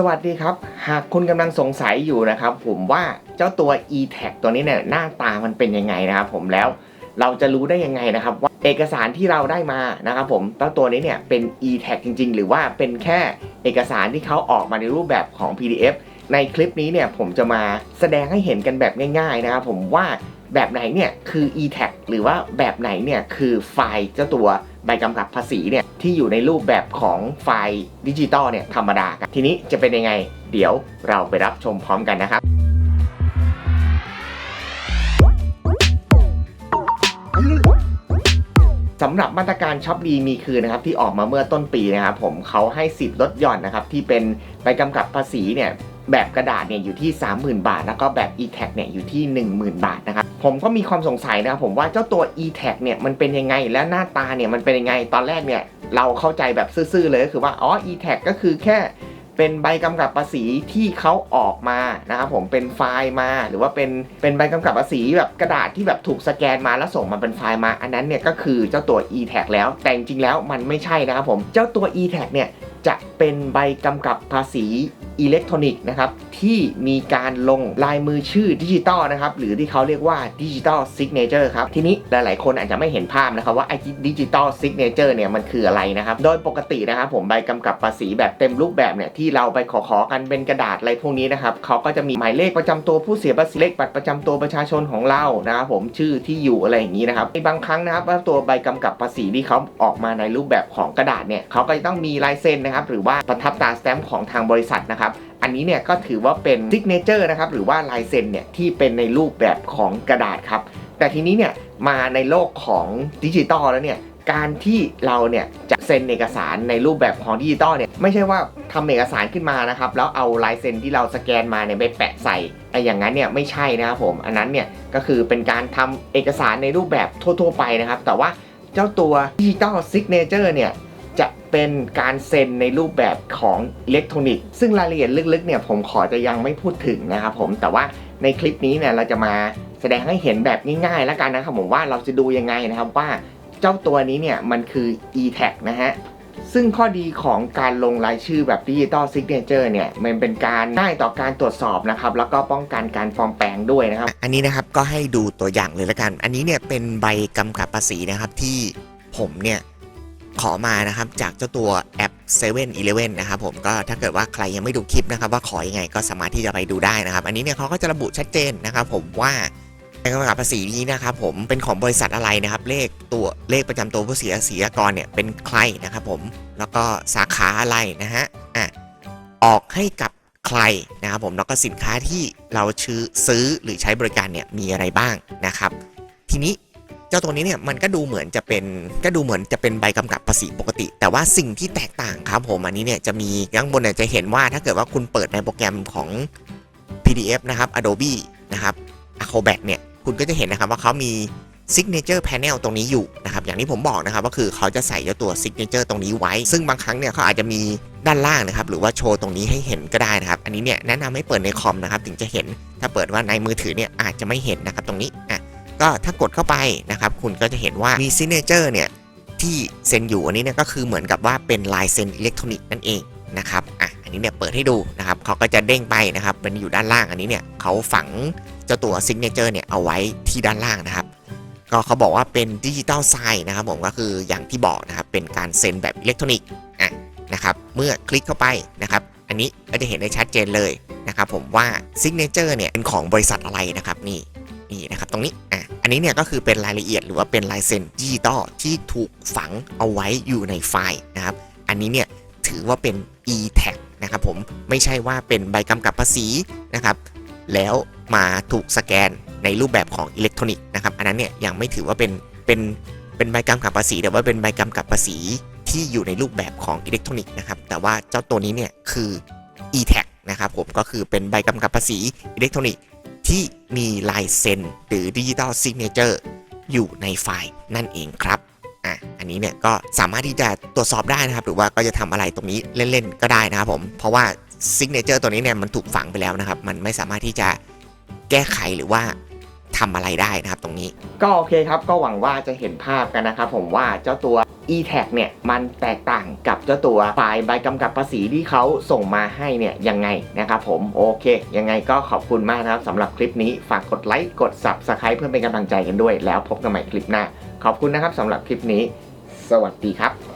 สวัสดีครับ หากคุณกำลังสงสัยอยู่นะครับ ผมว่าเจ้าตัว e-tag ตัวนี้เนี่ยหน้าตามันเป็นยังไงนะครับผมแล้วเราจะรู้ได้ยังไงนะครับ ว่าเอกสารที่เราได้มานะครับผมเจ้าตัวนี้เนี่ยเป็น e-tag จริง ๆ หรือว่าเป็นแค่เอกสารที่เขาออกมาในรูปแบบของ PDF ในคลิปนี้เนี่ยผมจะมาแสดงให้เห็นกันแบบง่าย ๆ นะครับผมว่าแบบไหนเนี่ยคือ e-tag หรือว่าแบบไหนเนี่ยคือไฟล์เจ้าตัว ใบกำกับภาษีเนี่ยที่อยู่ในรูปแบบของไฟล์ดิจิตอลเนี่ยธรรมดาทีนี้จะเป็นยังไง เดี๋ยวเราไปรับชมพร้อมกันนะครับ สำหรับมาตรการช็อปดีมีคืนนะครับที่ออกมาเมื่อต้นปีนะครับผมเขาให้สิทธิ์ลดหย่อนนะครับที่เป็นใบกำกับภาษีเนี่ยแบบกระดาษเนี่ยอยู่ที่ 30,000 บาท แล้วก็แบบ e-tag เนี่ยอยู่ที่ 10,000 บาทนะครับผมก็มีความสงสัยนะครับผมว่าเจ้าตัว e-tag เนี่ยมันเป็นยังไงและหน้าตาเนี่ยมันเป็นยังไงตอนแรกเนี่ยเราเข้าใจแบบซื่อๆเลยก็คือว่าอ๋อ e-tag ก็คือแค่ เป็นใบกำกับภาษีที่เขาออกมานะครับผมเป็นไฟล์มาหรือว่าเป็นเป็นใบกำกับภาษีแบบกระดาษที่แบบถูกสแกนมาแล้วส่งมาเป็นไฟล์มา อันนั้นเนี่ยก็คือเจ้าตัว e-tag แล้วแต่จริงๆแล้วมันไม่ใช่นะครับผมเจ้าตัว e-tag เนี่ยจะเป็นใบกำกับภาษี อิเล็กทรอนิกส์นะครับที่มีการลงลายมือชื่อดิจิตอลนะครับหรือที่เขาเรียกว่าดิจิตอลซิกเนเจอร์ครับทีนี้หลาย ๆ คนอาจจะไม่เห็นภาพนะครับว่าไอ้ดิจิตอลซิกเนเจอร์เนี่ยมันคืออะไรนะครับโดยปกตินะครับผมใบกำกับภาษีแบบเต็มรูปแบบเนี่ยที่เราไปขอขอๆกันเป็นกระดาษอะไรพวกนี้นะครับเขาก็จะมีหมายเลขประจำตัวผู้เสียภาษีเลขบัตรประจำตัวประชาชนของเรานะครับผมชื่อที่อยู่อะไรอย่างนี้นะครับในบางครั้งนะครับว่าตัวใบกำกับภาษีที่เขาออกมาในรูปแบบของกระดาษเนี่ยเขาก็จะต้องมีลายเซ็นนะครับหรือว่าประทับตราสแตมป์ของทางบริษัทนะครับ อันนี้เนี่ยก็ถือว่าเป็นซิกเนเจอร์นะครับหรือว่าลายเซ็นเนี่ยที่เป็นในรูปแบบของกระดาษครับ แต่ทีนี้เนี่ยมาในโลกของดิจิตอลแล้วเนี่ยการที่เราเนี่ยจะเซ็นเอกสารในรูปแบบของดิจิตอลเนี่ยไม่ใช่ว่าทำเอกสารขึ้นมานะครับแล้วเอาลายเซ็นที่เราสแกนมาเนี่ยไปแปะใส่ไอ้อย่างนั้นเนี่ยไม่ใช่นะครับผมอันนั้นเนี่ยก็คือเป็นการทำเอกสารในรูปแบบทั่ว ๆ ไปนะครับ แต่ว่าเจ้าตัวดิจิตอลซิกเนเจอร์เนี่ย จะเป็นการเซ็นในรูปแบบของอิเล็กทรอนิกส์ซึ่งรายละเอียดลึกๆเนี่ยผมขอจะยังไม่พูดถึงนะครับผมแต่ว่าในคลิปนี้เนี่ยเราจะมาแสดงให้เห็นแบบง่ายๆแล้วกันนะครับผมว่าเราจะดูยังไงนะครับว่าเจ้าตัวนี้เนี่ยมันคือ e-tag นะฮะซึ่งข้อดีของการลงรายชื่อแบบดิจิตอลซิกเนเจอร์เนี่ยมันเป็นการง่ายต่อการตรวจสอบนะครับ แล้วก็ป้องกันการปลอมแปลงด้วยนะครับ อันนี้นะครับก็ให้ดูตัวอย่างเลยละกัน อันนี้เนี่ยเป็นใบกำกับภาษีนะครับที่ผมเนี่ย ขอมานะครับจากเจ้าตัวแอป7 e เ e ่ e อนะครับผมก็ถ้าเกิดว่าใครยังไม่ดูคลิปนะครับว่าขออยังไงก็สามารถที่จะไปดูได้นะครับ อันนี้เนี่ยเขาก็จะระบุชัดเจนนะครับผมว่าใบกำกับภาษีนี้นะครับผมเป็นของบริษัทอะไรนะครับ เลขตัวเลขประจำตัวผู้เสียภาษีอากรเนี่ยเป็นใครนะครับผมแล้วก็สาขาอะไรนะฮะอะออกให้กับใครนะครับผมแล้วก็สินค้าที่เราชื่อซื้อหรือใช้บริการเนี่ยมีอะไรบ้างนะครับ ทีนี้ เจ้าตัวนี้เนี่ยมันก็ดูเหมือนจะเป็นก็ดูเหมือนจะเป็นใบกำกับภาษีปกติ แต่ว่าสิ่งที่แตกต่างครับผมอันนี้เนี่ยจะมีข้างบนเนี่ยจะเห็นว่าถ้าเกิดว่าคุณเปิดในโปรแกรมของ PDF นะครับ Adobe นะครับ Acrobat เนี่ยคุณก็จะเห็นนะครับว่าเขามี Signature Panel ตรงนี้อยู่นะครับอย่างที่ผมบอกนะครับก็คือเขาจะใส่เจ้าตัว Signature ตรงนี้ไว้ ซึ่งบางครั้งเนี่ยเขาอาจจะมีด้านล่างนะครับหรือว่าโชว์ตรงนี้ให้เห็นก็ได้นะครับ อันนี้เนี่ยแนะนำให้เปิดในคอมนะครับถึงจะเห็นถ้าเปิดว่าในมือถือเนี่ยอาจจะไม่เห็นนะครับตรงนี้อะ ก็ถ้ากดเข้าไปนะครับ คุณก็จะเห็นว่ามีซิเนเจอร์เนี่ยที่เซ็นอยู่อันนี้เนี่ยก็คือเหมือนกับว่าเป็นลายเซ็นอิเล็กทรอนิกส์นั่นเองนะครับอะอันนี้เนี่ยเปิดให้ดูนะครับเขาก็จะเด้งไปนะครับเป็นอยู่ด้านล่างอันนี้เนี่ยเขาฝังเจ้าตัวซิกเนเจอร์เนี่ยเอาไว้ที่ด้านล่างนะครับ ก็เขาบอกว่าเป็นดิจิตอลไซน์นะครับผมก็คืออย่างที่บอกนะครับเป็นการเซ็นแบบอิเล็กทรอนิกส์อะนะครับเมื่อคลิกเข้าไปนะครับ อันนี้ก็จะเห็นได้ชัดเจนเลยนะครับผมว่าซิกเนเจอร์เนี่ยเป็นของบริษัทอะไรนะครับนี่นี่นะครับตรงนี้อะ นนี้เนี่ยก็คือเป็นรายละเอียดหรือว่าเป็นลายเซ็นดิจิตอลที่ถูกฝังเอาไว้อยู่ในไฟล์นะครับ อันนี้เนี่ยถือว่าเป็น e-tag นะครับผมไม่ใช่ว่าเป็นใบกำกับภาษีนะครับ แล้วมาถูกสแกนในรูปแบบของอิเล็กทรอนิกส์นะครับ อันนั้นเนี่ยยังไม่ถือว่าเป็นเป็นเป็นใบกำกับภาษีแต่ว่าเป็นใบกำกับภาษีที่อยู่ในรูปแบบของอิเล็กทรอนิกส์นะครับ แต่ว่าเจ้าตัวนี้เนี่ยคือ e-tag นะครับผมก็คือเป็นใบกำกับภาษีอิเล็กทรอนิกส์ ที่มีลายเซ็นหรือดิจิตอลซิกเนเจอร์อยู่ในไฟล์นั่นเองครับอะอันนี้เนี่ยก็สามารถที่จะตรวจสอบได้นะครับ หรือว่าก็จะทำอะไรตรงนี้เล่นๆก็ได้นะครับผมเพราะว่าซิกเนเจอร์ตัวนี้เนี่ยมันถูกฝังไปแล้วนะครับ มันไม่สามารถที่จะแก้ไขหรือว่าททำอะไรได้นะครับตรงนี้ ก็โอเคครับก็หวังว่าจะเห็นภาพกันนะครับผมว่าเจ้าตัว e-tag เนี่ยมันแตกต่างกับเจ้าตัวไฟล์ใบกำกับภาษีที่เขาส่งมาให้เนี่ยยังไงนะครับผมโอเค ยังไงก็ขอบคุณมากนะครับสำหรับคลิปนี้ฝากกดไลค์กด subscribe เพื่อเป็นกำลังใจกันด้วย แล้วพบกันใหม่คลิปหน้า ขอบคุณนะครับสำหรับคลิปนี้ สวัสดีครับ